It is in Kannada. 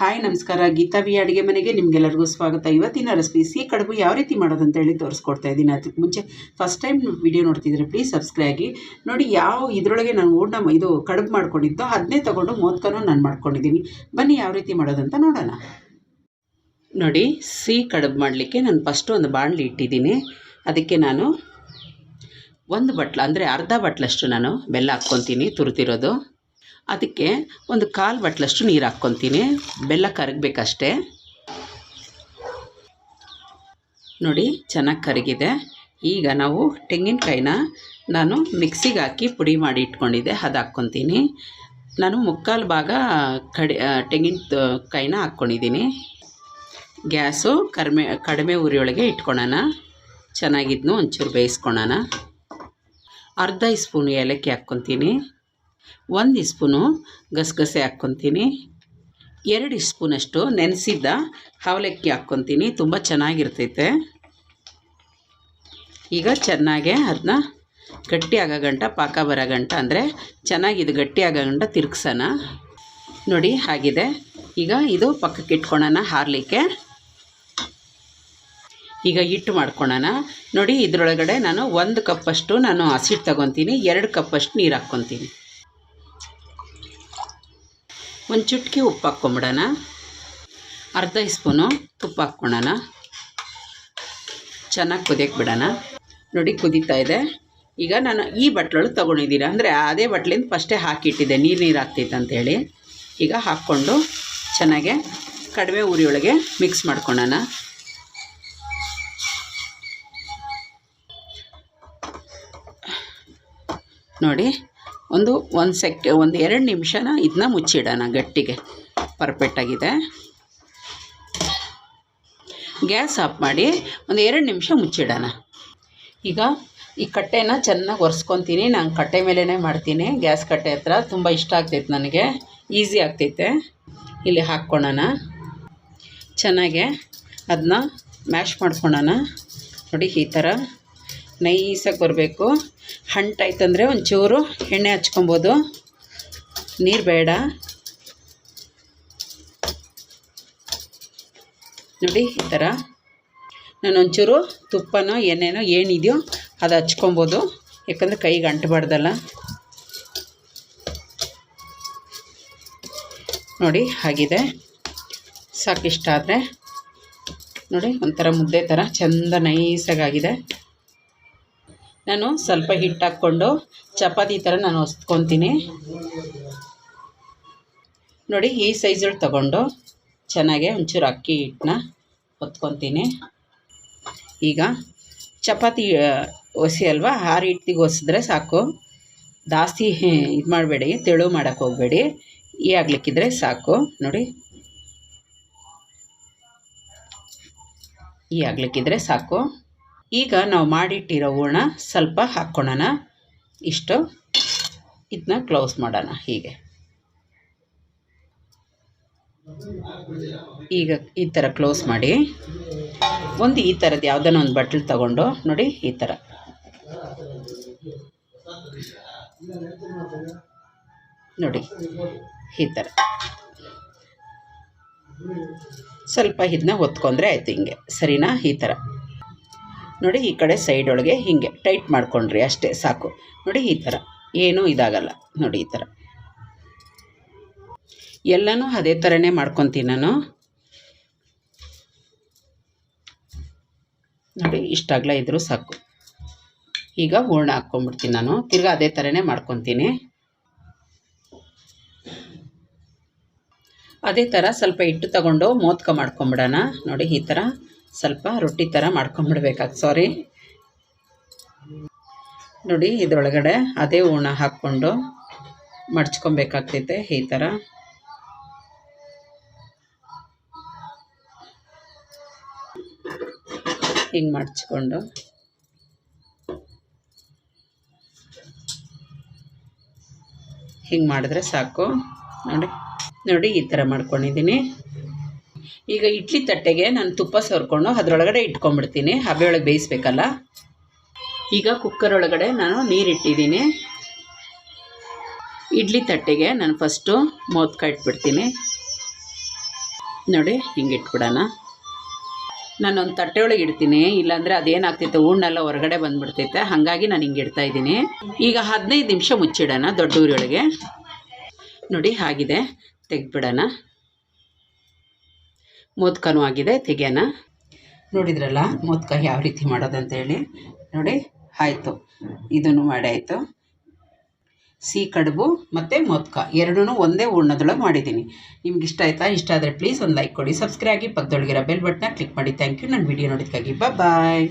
ಹಾಯ್, ನಮಸ್ಕಾರ. ಗೀತಾ ವಿ ಅಡುಗೆ ಮನೆಗೆ ನಿಮಗೆಲ್ಲರಿಗೂ ಸ್ವಾಗತ. ಇವತ್ತಿನ ರೆಸಿಪಿ ಸಿಹಿ ಕಡುಬು ಯಾವ ರೀತಿ ಮಾಡೋದು ಅಂತ ಹೇಳಿ ತೋರಿಸ್ಕೊಡ್ತಾ ಇದ್ದೀನಿ. ಅದಕ್ಕೆ ಮುಂಚೆ ಫಸ್ಟ್ ಟೈಮ್ ವಿಡಿಯೋ ನೋಡ್ತಿದ್ರೆ ಪ್ಲೀಸ್ ಸಬ್ಸ್ಕ್ರೈಬ್ ನೋಡಿ, ಯಾವ ಇದರೊಳಗೆ ನಾನು ಊಟ ಇದು ಕಡುಬು ಮಾಡ್ಕೊಂಡಿದ್ದೋ ಅದನ್ನೇ ತೊಗೊಂಡು ಮೋದ್ಕನೂ ನಾನು ಮಾಡ್ಕೊಂಡಿದ್ದೀನಿ. ಬನ್ನಿ, ಯಾವ ರೀತಿ ಮಾಡೋದಂತ ನೋಡೋಣ. ನೋಡಿ, ಸಿಹಿ ಕಡುಬು ಮಾಡಲಿಕ್ಕೆ ನಾನು ಫಸ್ಟು ಒಂದು ಬಾಣಲಿ ಇಟ್ಟಿದ್ದೀನಿ. ಅದಕ್ಕೆ ನಾನು ಒಂದು ಬಟ್ಲ, ಅಂದರೆ ಅರ್ಧ ಬಟ್ಲಷ್ಟು ನಾನು ಬೆಲ್ಲ ಹಾಕ್ಕೊತೀನಿ ತುರಿದಿರೋದು ಅದಕ್ಕೆ ಒಂದು ಕಾಲು ಬಟ್ಲಷ್ಟು ನೀರು ಹಾಕ್ಕೊತೀನಿ. ಬೆಲ್ಲ ಕರಗಬೇಕಷ್ಟೇ. ನೋಡಿ, ಚೆನ್ನಾಗಿ ಕರಗಿದೆ. ಈಗ ನಾವು ತೆಂಗಿನಕಾಯಿನ ನಾನು ಮಿಕ್ಸಿಗೆ ಹಾಕಿ ಪುಡಿ ಮಾಡಿ ಇಟ್ಕೊಂಡಿದ್ದೆ, ಅದು ಹಾಕ್ಕೊತೀನಿ. ನಾನು ಮುಕ್ಕಾಲು ಭಾಗ ಕಡಿ ತೆಂಗಿನ ಕಾಯಿನ ಹಾಕ್ಕೊಂಡಿದ್ದೀನಿ. ಗ್ಯಾಸು ಕಡಿಮೆ ಕಡಿಮೆ ಉರಿಯೊಳಗೆ ಇಟ್ಕೊಳೋಣ. ಚೆನ್ನಾಗಿದ್ನು ಒಂಚೂರು ಬೇಯಿಸ್ಕೊಳೋಣ. ಅರ್ಧ ಸ್ಪೂನ್ ಏಲಕ್ಕಿ ಹಾಕ್ಕೊತೀನಿ. ಒಂದು ಸ್ಪೂನು ಗಸಗಸೆ ಹಾಕ್ಕೊತೀನಿ. ಎರಡು ಸ್ಪೂನಷ್ಟು ನೆನೆಸಿದ್ದ ಅವಲಕ್ಕಿ ಹಾಕ್ಕೊತೀನಿ. ತುಂಬ ಚೆನ್ನಾಗಿರ್ತೈತೆ. ಈಗ ಚೆನ್ನಾಗೆ ಅದನ್ನ ಗಟ್ಟಿ ಆಗೋ ಗಂಟ, ಪಾಕ ಬರೋ ಗಂಟ, ಅಂದರೆ ಚೆನ್ನಾಗಿದು ಗಟ್ಟಿ ಆಗೋ ಗಂಟ ತಿರ್ಗ್ಸೋಣ. ನೋಡಿ ಆಗಿದೆ ಈಗ ಇದು ಪಕ್ಕಕ್ಕೆ ಇಟ್ಕೊಳೋಣ ಹಾರಲಿಕ್ಕೆ. ಈಗ ಹಿಟ್ಟು ಮಾಡ್ಕೊಳೋಣ. ನೋಡಿ, ಇದರೊಳಗಡೆ ನಾನು ಒಂದು ಕಪ್ಪಷ್ಟು ನಾನು ಹಸಿಟ್ಟು ತಗೊತೀನಿ. ಎರಡು ಕಪ್ಪಷ್ಟು ನೀರು ಹಾಕ್ಕೊತೀನಿ. ಒಂದು ಚುಟ್ಕಿ ಉಪ್ಪು ಹಾಕ್ಕೊಂಬಿಡೋಣ. ಅರ್ಧ ಸ್ಪೂನು ತುಪ್ಪ ಹಾಕ್ಕೊಳೋಣ ಚೆನ್ನಾಗಿ ಕುದಿಯಕ್ಕೆ ಬಿಡೋಣ. ನೋಡಿ, ಕುದೀತಾ ಇದೆ. ಈಗ ನಾನು ಈ ಬಟ್ಲೊಳಗೆ ತೊಗೊಂಡಿದ್ದೀರ ಅಂದರೆ ಅದೇ ಬಟ್ಲಿಂದ ಫಸ್ಟೇ ಹಾಕಿಟ್ಟಿದ್ದೆ. ನೀರು ನೀರು ಆಗ್ತೈತೆ ಅಂತೇಳಿ ಈಗ ಹಾಕ್ಕೊಂಡು ಚೆನ್ನಾಗೆ ಕಡಿಮೆ ಉರಿಯೊಳಗೆ ಮಿಕ್ಸ್ ಮಾಡ್ಕೊಳ್ಳೋಣ. ನೋಡಿ ಒಂದು ಒಂದು ಸೆಕೆ, ಒಂದು ಎರಡು ನಿಮಿಷನ ಇದನ್ನ ಮುಚ್ಚಿಡೋಣ, ಗಟ್ಟಿಗೆ. ಪರ್ಫೆಕ್ಟಾಗಿದೆ ಗ್ಯಾಸ್ ಆಫ್ ಮಾಡಿ ಒಂದು ಎರಡು ನಿಮಿಷ ಮುಚ್ಚಿಡೋಣ. ಈಗ ಈ ಕಟ್ಟೆನ ಚೆನ್ನಾಗಿ ಒರೆಸ್ಕೊತೀನಿ. ನಾನು ಕಟ್ಟೆ ಮೇಲೇ ಮಾಡ್ತೀನಿ. ಗ್ಯಾಸ್ ಕಟ್ಟೆ ಹತ್ರ ತುಂಬ ಇಷ್ಟ ಆಗ್ತೈತೆ ನನಗೆ. ಈಸಿ ಆಗ್ತೈತೆ. ಇಲ್ಲಿ ಹಾಕ್ಕೊಳೋಣ ಚೆನ್ನಾಗೆ ಅದನ್ನ ಮ್ಯಾಶ್ ಮಾಡ್ಕೊಳೋಣ ನೋಡಿ, ಈ ಥರ ನೈಸಾಗಿ ಬರಬೇಕು. ಹಂಟಾಯ್ತಂದರೆ ಒಂಚೂರು ಎಣ್ಣೆ ಹಚ್ಕೊಬೋದು. ನೀರು ಬೇಡ. ನೋಡಿ, ಈ ಥರ ನಾನು ಒಂಚೂರು ತುಪ್ಪನೋ, ಎಣ್ಣೆನೋ ಏನಿದೆಯೋ ಅದು ಹಚ್ಕೊಬೋದು. ಯಾಕಂದರೆ ಕೈಗೆ ಅಂಟಬಾರ್ದಲ್ಲ. ನೋಡಿ, ಆಗಿದೆ. ಸಾಕಿಷ್ಟ ಆದರೆ ನೋಡಿ, ಒಂಥರ ಮುದ್ದೆ ಥರ ಚೆಂದ ನೈಸಾಗಾಗಿದೆ. ನಾನು ಸ್ವಲ್ಪ ಹಿಟ್ಟು ಹಾಕ್ಕೊಂಡು ಚಪಾತಿ ಥರ ನಾನು ಹೊಸ್ಕೊತೀನಿ ನೋಡಿ, ಈ ಸೈಜಲ್ಲಿ ತಗೊಂಡು ಚೆನ್ನಾಗೆ ಒಂಚೂರು ಅಕ್ಕಿ ಹಿಟ್ಟನ್ನ ಹೊತ್ಕೊತೀನಿ ಈಗ ಚಪಾತಿ ಒಸಿ ಅಲ್ವಾ ಆರು ಹಿಟ್ಟಿಗೆ ಒಸಿದ್ರೆ ಸಾಕು. ಜಾಸ್ತಿ ಇದು ಮಾಡಬೇಡಿ, ತೆಳು ಮಾಡೋಕ್ಕೆ ಹೋಗಬೇಡಿ. ಈ ಆಗ್ಲಿಕ್ಕಿದ್ರೆ ಸಾಕು. ನೋಡಿ. ಈ ಆಗ್ಲಿಕ್ಕಿದ್ರೆ ಸಾಕು. ಈಗ ನಾವು ಮಾಡಿಟ್ಟಿರೋ ಹೂರ್ಣ ಸ್ವಲ್ಪ ಹಾಕ್ಕೊಳೋಣ. ಇಷ್ಟು. ಇದನ್ನ ಕ್ಲೋಸ್ ಮಾಡೋಣ ಹೀಗೆ. ಈಗ ಈ ಥರ ಕ್ಲೋಸ್ ಮಾಡಿ. ಒಂದು ಈ ಥರದ್ದು ಯಾವುದನ್ನ ಒಂದು ಬಟ್ಲು ತಗೊಂಡು ನೋಡಿ ಈ ಥರ. ನೋಡಿ ಈ ಥರ. ಸ್ವಲ್ಪ ಇದನ್ನ ಹೊತ್ಕೊಂಡ್ರೆ ಆಯಿತು ಹಿಂಗೆ. ಸರಿನಾ? ಈ ಥರ. ನೋಡಿ ಈ ಕಡೆ ಸೈಡ್ ಒಳಗೆ ಹೀಗೆ ಟೈಟ್ ಮಾಡ್ಕೊಂಡ್ರಿ ಅಷ್ಟೇ ಸಾಕು. ನೋಡಿ ಈ ಥರ. ಏನೂ ಇದಾಗಲ್ಲ. ನೋಡಿ ಈ ಥರ. ಎಲ್ಲನೂ ಅದೇ ಥರನೇ ಮಾಡ್ಕೊತೀನಿ ನಾನು. ನೋಡಿ ಇಷ್ಟಾಗಲ ಇದ್ರೂ ಸಾಕು. ಈಗ ಹೂರ್ಣ ಹಾಕ್ಕೊಂಡ್ಬಿಡ್ತೀನಿ ನಾನು. ತಿರ್ಗಾ ಅದೇ ಥರನೇ ಮಾಡ್ಕೊತೀನಿ. ಅದೇ ಥರ ಸ್ವಲ್ಪ ಹಿಟ್ಟು ತಗೊಂಡು ಮೋದಕ ಮಾಡ್ಕೊಂಬಿಡೋಣ. ನೋಡಿ ಈ ಥರ. ಸ್ವಲ್ಪ ರೊಟ್ಟಿ ಥರ ಮಾಡ್ಕೊಂಬಿಡ್ಬೇಕಾಗಿ ಸಾರಿ ನೋಡಿ, ಇದರೊಳಗಡೆ ಅದೇ ಹೂರ್ಣ ಹಾಕ್ಕೊಂಡು ಮಡ್ಚ್ಕೊಬೇಕಾಗ್ತೈತೆ ಈ ಥರ ಹಿಂಗೆ ಮಡ್ಚ್ಕೊಂಡು. ಹಿಂಗೆ ಮಾಡಿದ್ರೆ ಸಾಕು. ನೋಡಿ ನೋಡಿ ಈ ಥರ ಮಾಡ್ಕೊಂಡಿದ್ದೀನಿ ಈಗ ಇಡ್ಲಿ ತಟ್ಟೆಗೆ ನಾನು ತುಪ್ಪ ಸೋರ್ಕೊಂಡು ಅದರೊಳಗಡೆ ಇಟ್ಕೊಂಡ್ಬಿಡ್ತೀನಿ. ಹಬೆ ಒಳಗೆ ಬೇಯಿಸ್ಬೇಕಲ್ಲ? ಈಗ ಕುಕ್ಕರ್ ಒಳಗಡೆ ನಾನು ನೀರಿಟ್ಟಿದ್ದೀನಿ. ಇಡ್ಲಿ ತಟ್ಟೆಗೆ ನಾನು ಫಸ್ಟು ಮೋದ್ಕ ಇಟ್ಬಿಡ್ತೀನಿ. ನೋಡಿ ಹಿಂಗೆ ಇಟ್ಬಿಡೋಣ ನಾನೊಂದು ತಟ್ಟೆ ಒಳಗೆ ಇಡ್ತೀನಿ. ಇಲ್ಲಾಂದರೆ ಅದೇನಾಗ್ತಿತ್ತು ಹೂಣ್ಣೆಲ್ಲ ಹೊರಗಡೆ ಬಂದುಬಿಡ್ತೈತೆ. ಹಾಗಾಗಿ ನಾನು ಹಿಂಗೆ ಇಡ್ತಾ ಇದ್ದೀನಿ. ಈಗ ಹದಿನೈದು ನಿಮಿಷ ಮುಚ್ಚಿಡೋಣ ದೊಡ್ಡ ಊರೊಳಗೆ ನೋಡಿ ಆಗಿದೆ ತೆಗೆದ್ಬಿಡೋಣ. ಮೋದಕನೂ ಆಗಿದೆ ತೆಗೆಯೋಣ ನೋಡಿದ್ರಲ್ಲ, ಮೋದಕ ಯಾವ ರೀತಿ ಮಾಡೋದಂತೇಳಿ. ನೋಡಿ, ಆಯಿತು. ಇದನ್ನು ಮಾಡಿ ಆಯಿತು. ಸಿಹಿ ಕಡುಬು ಮತ್ತು ಮೋದಕ. ಎರಡೂ ಒಂದೇ ಹೂರ್ಣದೊಳಗೆ ಮಾಡಿದ್ದೀನಿ. ನಿಮ್ಗೆ ಇಷ್ಟ ಆಯಿತಾ? ಇಷ್ಟ ಆದರೆ ಪ್ಲೀಸ್ ಒಂದು ಲೈಕ್ ಕೊಡಿ. ಸಬ್ಸ್ಕ್ರೈಬ್ ಆಗಿ ಪಕ್ಕದೊಳಗಿರೋ ಬೆಲ್ ಬಟನ್ನ ಕ್ಲಿಕ್ ಮಾಡಿ. ಥ್ಯಾಂಕ್ ಯು ನನ್ನ ವಿಡಿಯೋ ನೋಡಿದ್ದಕ್ಕಾಗಿ. ಬಾಯ್